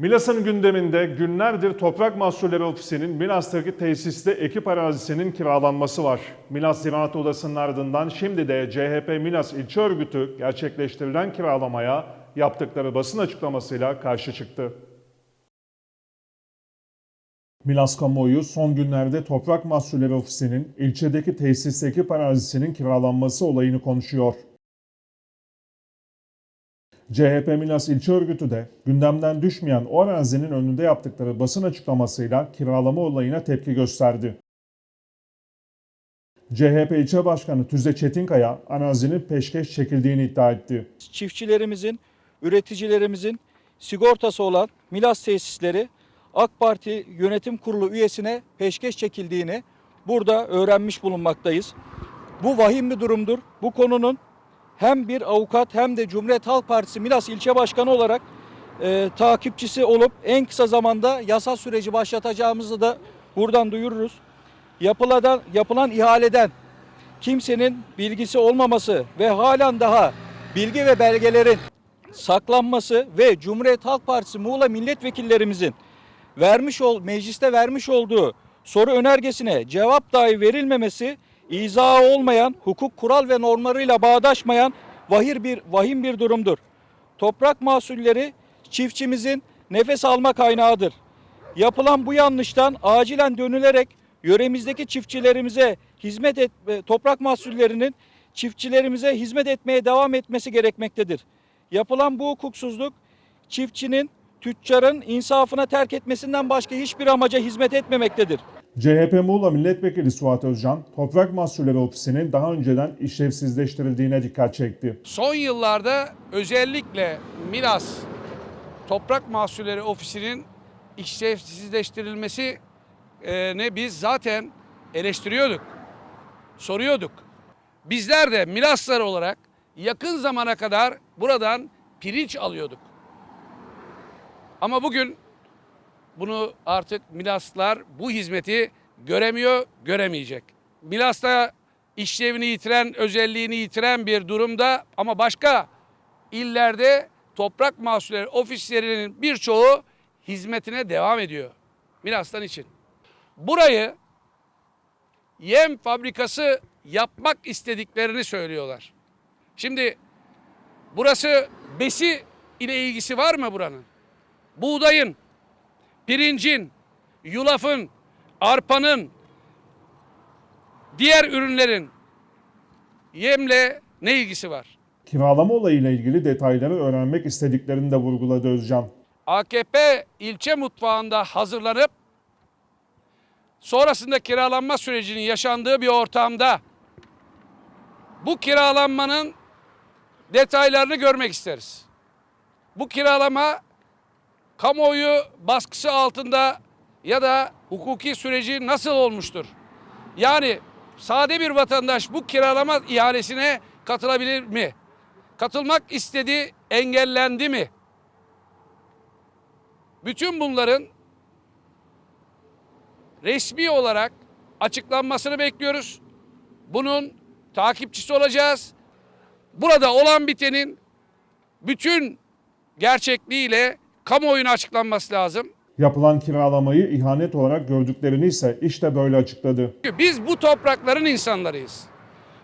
Milas'ın gündeminde günlerdir Toprak Mahsulleri Ofisi'nin Milas'taki tesiste ekip arazisinin kiralanması var. Milas Ziraat Odası'nın ardından şimdi de CHP Milas İlçe Örgütü gerçekleştirilen kiralamaya yaptıkları basın açıklamasıyla karşı çıktı. Milas kamuoyu son günlerde Toprak Mahsulleri Ofisi'nin ilçedeki tesis ekip arazisinin kiralanması olayını konuşuyor. CHP Milas İlçe Örgütü de gündemden düşmeyen o arazinin önünde yaptıkları basın açıklamasıyla kiralama olayına tepki gösterdi. CHP İlçe Başkanı Tüze Çetinkaya arazinin peşkeş çekildiğini iddia etti. çiftçilerimizin, üreticilerimizin sigortası olan Milas tesisleri AK Parti Yönetim Kurulu üyesine peşkeş çekildiğini burada öğrenmiş bulunmaktayız. Bu vahim bir durumdur. Bu konunun hem bir avukat hem de Cumhuriyet Halk Partisi Milas İlçe Başkanı olarak e, takipçisi olup en kısa zamanda yasa süreci başlatacağımızı da buradan duyururuz. Yapıladan, yapılan ihaleden kimsenin bilgisi olmaması ve halen daha bilgi ve belgelerin saklanması ve Cumhuriyet Halk Partisi Muğla milletvekillerimizin vermiş ol mecliste vermiş olduğu soru önergesine cevap dahi verilmemesi izahı olmayan, hukuk kural ve normlarıyla bağdaşmayan vahir bir vahim bir durumdur. Toprak mahsulleri çiftçimizin nefes alma kaynağıdır. Yapılan bu yanlıştan acilen dönülerek yöremizdeki çiftçilerimize hizmet et, e, toprak mahsullerinin çiftçilerimize hizmet etmeye devam etmesi gerekmektedir. Yapılan bu hukuksuzluk çiftçinin tüccarın insafına terk etmesinden başka hiçbir amaca hizmet etmemektedir. CHP Muğla Milletvekili Suat Özcan, Toprak Mahsulleri Ofisi'nin daha önceden işlevsizleştirildiğine dikkat çekti. Son yıllarda özellikle Milas Toprak Mahsulleri Ofisi'nin işlevsizleştirilmesi e, ne biz zaten eleştiriyorduk. Soruyorduk. Bizler de Milaslar olarak yakın zamana kadar buradan pirinç alıyorduk. Ama bugün bunu artık Milaslar bu hizmeti göremiyor, göremeyecek. Milas'ta işlevini yitiren, özelliğini yitiren bir durumda ama başka illerde toprak mahsulleri ofislerinin birçoğu hizmetine devam ediyor. Milas'tan için. Burayı yem fabrikası yapmak istediklerini söylüyorlar. Şimdi burası besi ile ilgisi var mı buranın? Buğdayın, pirincin, yulafın, arpanın, diğer ürünlerin yemle ne ilgisi var? Kiralama olayıyla ilgili detayları öğrenmek istediklerini de vurguladı Özcan. AKP ilçe mutfağında hazırlanıp sonrasında kiralanma sürecinin yaşandığı bir ortamda bu kiralanmanın detaylarını görmek isteriz. Bu kiralama kamuoyu baskısı altında ya da hukuki süreci nasıl olmuştur? Yani sade bir vatandaş bu kiralama ihalesine katılabilir mi? Katılmak istedi, engellendi mi? Bütün bunların resmi olarak açıklanmasını bekliyoruz. Bunun takipçisi olacağız. Burada olan bitenin bütün gerçekliğiyle kamuoyuna açıklanması lazım. Yapılan kiralamayı ihanet olarak gördüklerini ise işte böyle açıkladı. Biz bu toprakların insanlarıyız.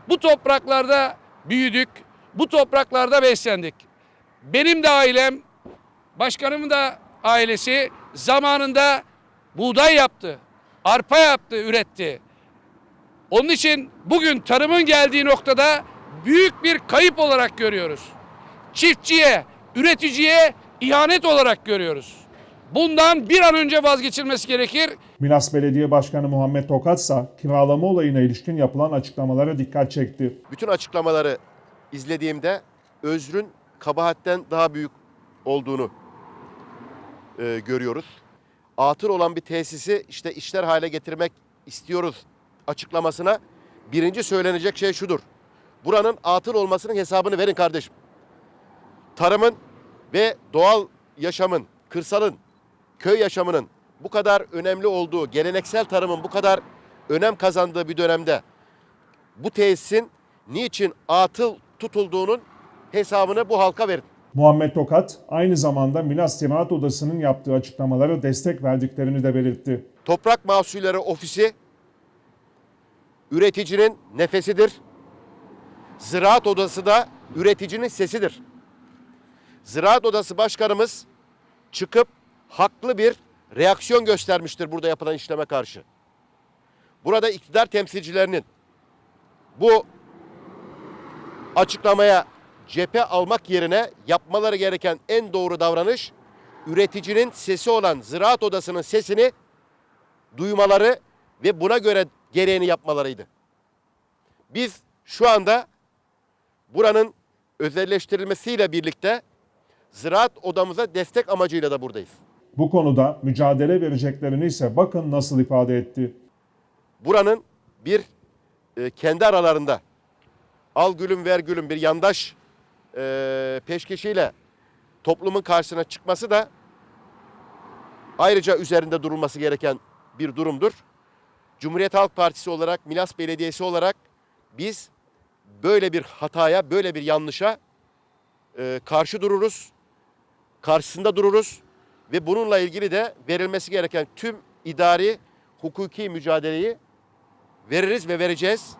Bu topraklarda büyüdük, bu topraklarda beslendik. Benim de ailem, başkanımın da ailesi zamanında buğday yaptı, arpa yaptı, üretti. Onun için bugün tarımın geldiği noktada büyük bir kayıp olarak görüyoruz. Çiftçiye, üreticiye ihanet olarak görüyoruz. Bundan bir an önce vazgeçilmesi gerekir. Milas Belediye Başkanı Muhammed Tokat ise kiralama olayına ilişkin yapılan açıklamalara dikkat çekti. bütün açıklamaları izlediğimde özrün kabahatten daha büyük olduğunu e, görüyoruz. Atıl olan bir tesisi işte işler hale getirmek istiyoruz açıklamasına birinci söylenecek şey şudur. Buranın atıl olmasının hesabını verin kardeşim. Tarımın ve doğal yaşamın, kırsalın, köy yaşamının bu kadar önemli olduğu, geleneksel tarımın bu kadar önem kazandığı bir dönemde bu tesisin niçin atıl tutulduğunun hesabını bu halka verin. Muhammed Tokat aynı zamanda Milas Ziraat Odası'nın yaptığı açıklamalara destek verdiklerini de belirtti. Toprak Mahsulleri Ofisi üreticinin nefesidir. Ziraat Odası da üreticinin sesidir. Ziraat Odası Başkanımız çıkıp haklı bir reaksiyon göstermiştir burada yapılan işleme karşı. Burada iktidar temsilcilerinin bu açıklamaya cephe almak yerine yapmaları gereken en doğru davranış üreticinin sesi olan Ziraat Odası'nın sesini duymaları ve buna göre gereğini yapmalarıydı. Biz şu anda buranın özelleştirilmesiyle birlikte ziraat odamıza destek amacıyla da buradayız. Bu konuda mücadele vereceklerini ise bakın nasıl ifade etti. Buranın bir e, kendi aralarında al gülüm ver gülüm bir yandaş e, peşkeşiyle toplumun karşısına çıkması da ayrıca üzerinde durulması gereken bir durumdur. Cumhuriyet Halk Partisi olarak, Milas Belediyesi olarak biz böyle bir hataya, böyle bir yanlışa e, karşı dururuz, karşısında dururuz ve bununla ilgili de verilmesi gereken tüm idari, hukuki mücadeleyi veririz ve vereceğiz.